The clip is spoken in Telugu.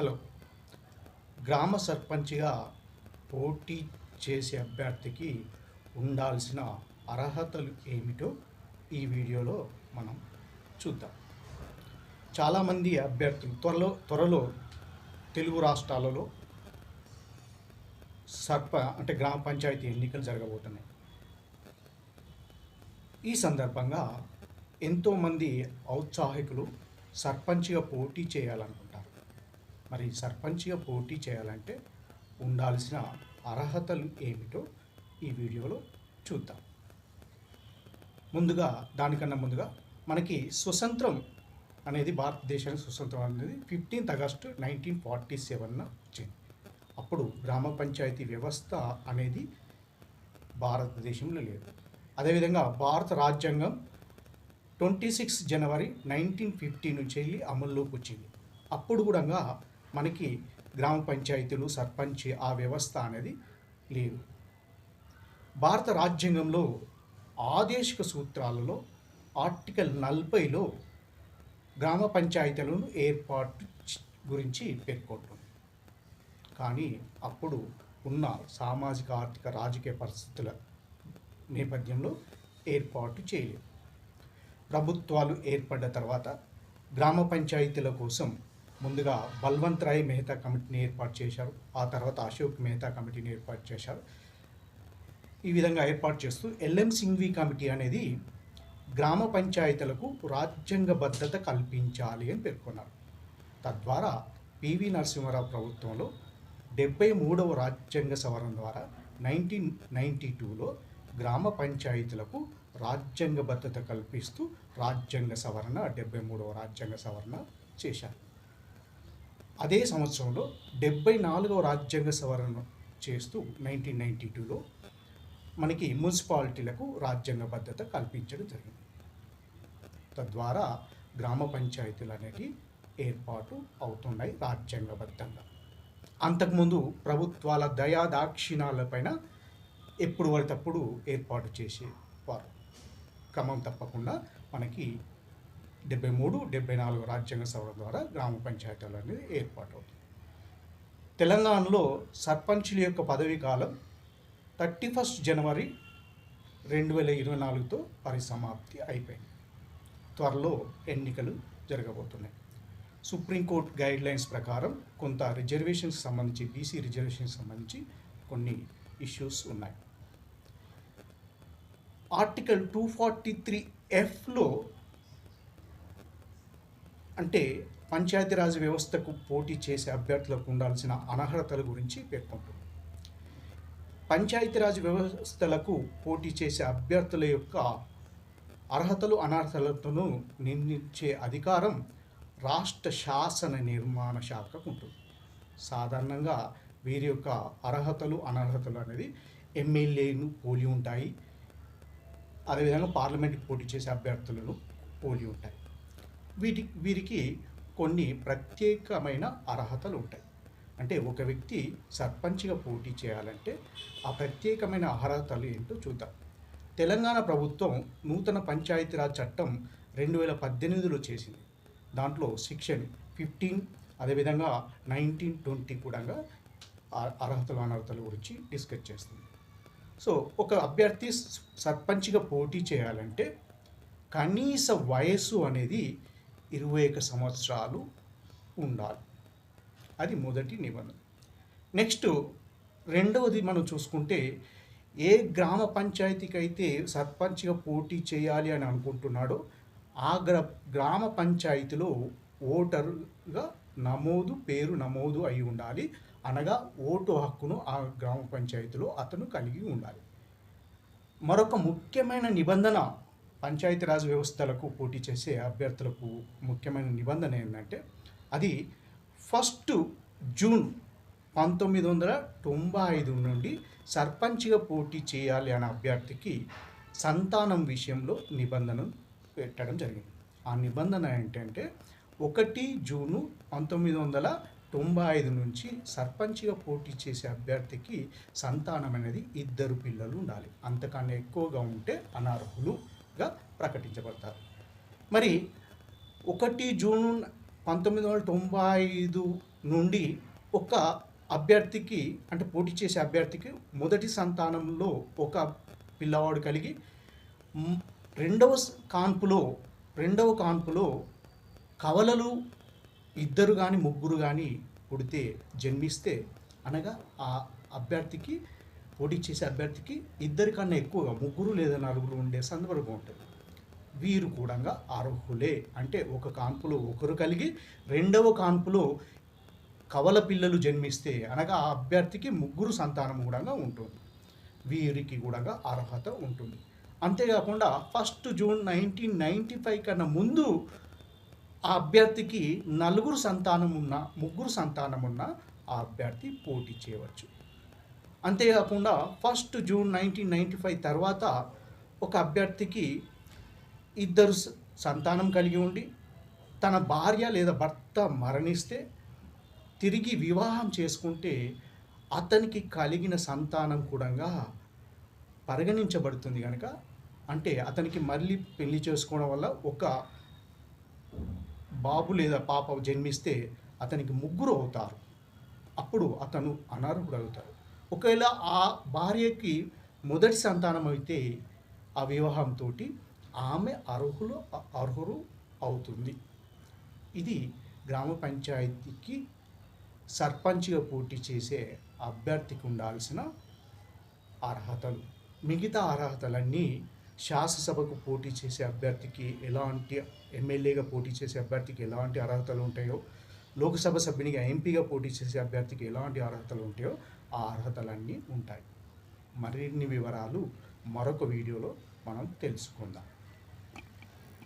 హలో. గ్రామ సర్పంచ్గా పోటీ చేసే అభ్యర్థికి ఉండాల్సిన అర్హతలు ఏమిటో ఈ వీడియోలో మనం చూద్దాం. చాలామంది అభ్యర్థులు త్వరలో త్వరలో తెలుగు రాష్ట్రాలలో సర్ప అంటే గ్రామ పంచాయతీ ఎన్నికలు జరగబోతున్నాయి. ఈ సందర్భంగా ఎంతోమంది ఔత్సాహికులు సర్పంచ్గా పోటీ చేయాలనుకుంటున్నారు. మరి సర్పంచ్గా పోటీ చేయాలంటే ఉండాల్సిన అర్హతలు ఏమిటో ఈ వీడియోలో చూద్దాం. ముందుగా దానికన్నా ముందుగా మనకి స్వతంత్రం అనేది భారతదేశానికి స్వతంత్రం అనేది ఫిఫ్టీన్త్ ఆగస్టు నైన్టీన్ ఫార్టీ సెవెన్న వచ్చింది. అప్పుడు గ్రామ పంచాయతీ వ్యవస్థ అనేది భారతదేశంలో లేదు. అదేవిధంగా భారత రాజ్యాంగం twenty six January nineteen fifty నుంచి వెళ్ళి అమల్లోకి వచ్చింది. అప్పుడు కూడా మనకి గ్రామ పంచాయతీలు సర్పంచ్ ఆ వ్యవస్థ అనేది లేదు. భారత రాజ్యాంగంలో ఆదేశిక సూత్రాలలో ఆర్టికల్ నలభైలో గ్రామ పంచాయతీలను ఏర్పాటు గురించి పేర్కొంటుంది. కానీ అప్పుడు ఉన్న సామాజిక ఆర్థిక రాజకీయ పరిస్థితుల నేపథ్యంలో ఏర్పాటు చేయలేదు. ప్రభుత్వాలు ఏర్పడ్డ తర్వాత గ్రామ పంచాయతీల కోసం ముందుగా బల్వంత్ రాయ్ మెహతా కమిటీని ఏర్పాటు చేశారు. ఆ తర్వాత అశోక్ మెహతా కమిటీని ఏర్పాటు చేశారు. ఈ విధంగా ఏర్పాటు చేస్తూ ఎల్ఎం సింఘ్వి కమిటీ అనేది గ్రామ పంచాయతీలకు రాజ్యాంగబద్ధత కల్పించాలి అని పేర్కొన్నారు. తద్వారా పివి నరసింహారావు ప్రభుత్వంలో డెబ్బై మూడవ రాజ్యాంగ సవరణ ద్వారా నైన్టీన్ నైంటీ టూలో గ్రామ పంచాయతీలకు రాజ్యాంగబద్ధత కల్పిస్తూ రాజ్యాంగ సవరణ డెబ్బై మూడవ రాజ్యాంగ సవరణ చేశారు. అదే సంవత్సరంలో డెబ్బై నాలుగవ రాజ్యాంగ సవరణ చేస్తూ నైన్టీన్ నైంటీ టూలో మనకి మున్సిపాలిటీలకు రాజ్యాంగబద్ధత కల్పించడం జరిగింది. తద్వారా గ్రామ పంచాయతీలు అనేవి ఏర్పాటు అవుతున్నాయి రాజ్యాంగబద్ధంగా. అంతకుముందు ప్రభుత్వాల దయా దాక్షిణాలపైన ఎప్పుడు పడితప్పుడు ఏర్పాటు చేసేవారు. క్రమం తప్పకుండా మనకి డెబ్బై మూడు డెబ్బై నాలుగు రాజ్యాంగ సవరణ ద్వారా గ్రామ పంచాయతీలు అనేది ఏర్పాటు అవుతుంది తెలంగాణలో సర్పంచుల యొక్క పదవీ కాలం థర్టీ ఫస్ట్ జనవరి రెండు వేల ఇరవై నాలుగుతో పరిసమాప్తి అయిపోయింది. త్వరలో ఎన్నికలు జరగబోతున్నాయి. సుప్రీంకోర్టు గైడ్ లైన్స్ ప్రకారం కొంత రిజర్వేషన్కి సంబంధించి బీసీ రిజర్వేషన్కి సంబంధించి కొన్ని ఇష్యూస్ ఉన్నాయి. ఆర్టికల్ టూ ఫార్టీ త్రీ ఎఫ్లో అంటే పంచాయతీరాజ్ వ్యవస్థకు పోటీ చేసే అభ్యర్థులకు ఉండాల్సిన అనర్హతల గురించి పేర్కొంటుంది. పంచాయతీరాజ్ వ్యవస్థలకు పోటీ చేసే అభ్యర్థుల యొక్క అర్హతలు అనర్హతలను నిర్ణయించే అధికారం రాష్ట్ర శాసన నిర్మాణ శాఖకు ఉంటుంది. సాధారణంగా వీరి యొక్క అర్హతలు అనర్హతలు అనేది ఎమ్మెల్యేను పోలి ఉంటాయి. అదేవిధంగా పార్లమెంట్కి పోటీ చేసే అభ్యర్థులను పోలి ఉంటాయి. వీటి వీరికి కొన్ని ప్రత్యేకమైన అర్హతలు ఉంటాయి అంటే ఒక వ్యక్తి సర్పంచ్గా పోటీ చేయాలంటే ఆ ప్రత్యేకమైన అర్హతలు ఏంటో చూద్దాం. తెలంగాణ ప్రభుత్వం నూతన పంచాయతీరాజ్ చట్టం రెండు వేల పద్దెనిమిదిలో చేసింది. దాంట్లో సెక్షన్ ఫిఫ్టీన్ అదేవిధంగా నైన్టీన్ ట్వంటీ కూడా అర్హతలు అనర్హతల గురించి డిస్కస్ చేస్తుంది. సో ఒక అభ్యర్థి సర్పంచ్గా పోటీ చేయాలంటే కనీస వయస్సు అనేది ఇరవై ఒక సంవత్సరాలు ఉండాలి. అది మొదటి నిబంధన. నెక్స్ట్ రెండవది మనం చూసుకుంటే ఏ గ్రామ పంచాయతీకి అయితే సర్పంచ్గా పోటీ చేయాలి అని అనుకుంటున్నాడో ఆ గ్ర గ్రామ పంచాయతీలో ఓటరుగా నమోదు పేరు నమోదు అయి ఉండాలి. అనగా ఓటు హక్కును ఆ గ్రామ పంచాయతీలో అతను కలిగి ఉండాలి. మరొక ముఖ్యమైన నిబంధన పంచాయతీరాజ్ వ్యవస్థలకు పోటీ చేసే అభ్యర్థులకు ముఖ్యమైన నిబంధన ఏంటంటే అది ఫస్ట్ జూన్ పంతొమ్మిది వందల తొంభై ఐదు నుండి సర్పంచ్గా పోటీ చేయాలి అనే అభ్యర్థికి సంతానం విషయంలో నిబంధన పెట్టడం జరిగింది. ఆ నిబంధన ఏంటంటే ఒకటి జూను పంతొమ్మిది వందల తొంభై ఐదు నుంచి సర్పంచ్గా పోటీ చేసే అభ్యర్థికి సంతానం అనేది ఇద్దరు పిల్లలు ఉండాలి. అంతకన్నా ఎక్కువగా ఉంటే అనర్హులు అనర్హులుగా ప్రకటించబడతారు. మరి ఒకటి జూన్ పంతొమ్మిది వందల తొంభై ఐదు నుండి ఒక అభ్యర్థికి అంటే పోటీ చేసే అభ్యర్థికి మొదటి సంతానంలో ఒక పిల్లవాడు కలిగి రెండవ కాన్పులో రెండవ కాన్పులో కవలలు ఇద్దరు కానీ ముగ్గురు కానీ పుడితే జన్మిస్తే అనగా ఆ అభ్యర్థికి పోటీ చేసే అభ్యర్థికి ఇద్దరికన్నా ఎక్కువగా ముగ్గురు లేదా నలుగురు ఉండే సందర్భం ఉంటుంది. వీరు కూడా అర్హులే. అంటే ఒక కాన్పులో ఒకరు కలిగి రెండవ కాన్పులో కవల పిల్లలు జన్మిస్తే అనగా ఆ అభ్యర్థికి ముగ్గురు సంతానం కూడా ఉంటుంది. వీరికి కూడా అర్హత ఉంటుంది. అంతేకాకుండా first June nineteen ninety five కన్నా ముందు ఆ అభ్యర్థికి నలుగురు సంతానం ఉన్న ముగ్గురు సంతానం ఉన్న ఆ అభ్యర్థి పోటీ చేయవచ్చు. అంతేకాకుండా first June nineteen ninety five తర్వాత ఒక అభ్యర్థికి ఇద్దరు సంతానం కలిగి ఉండి తన భార్య లేదా భర్త మరణిస్తే తిరిగి వివాహం చేసుకుంటే అతనికి కలిగిన సంతానం కూడా పరిగణించబడుతుంది కనుక అంటే అతనికి మళ్ళీ పెళ్ళి చేసుకోవడం వల్ల ఒక బాబు లేదా పాప జన్మిస్తే అతనికి ముగ్గురు అవుతారు. అప్పుడు అతను అనర్హుడు అవుతాడు ఒకవేళ ఆ భార్యకి మొదటి సంతానం అయితే ఆ వివాహంతో ఆమె అర్హులు అర్హులు అవుతుంది. ఇది గ్రామ పంచాయతీకి సర్పంచ్గా పోటీ చేసే అభ్యర్థికి ఉండాల్సిన అర్హతలు. మిగతా అర్హతలన్నీ శాసనసభకు పోటీ చేసే అభ్యర్థికి ఎలాంటి ఎమ్మెల్యేగా పోటీ చేసే అభ్యర్థికి ఎలాంటి అర్హతలు ఉంటాయో లోక్సభ సభ్యునిగా ఎంపీగా పోటీ చేసే అభ్యర్థికి ఎలాంటి అర్హతలు ఉంటాయో ఆ అర్హతలన్నీ ఉంటాయి. మరిన్ని వివరాలు మరొక వీడియోలో మనం తెలుసుకుందాం.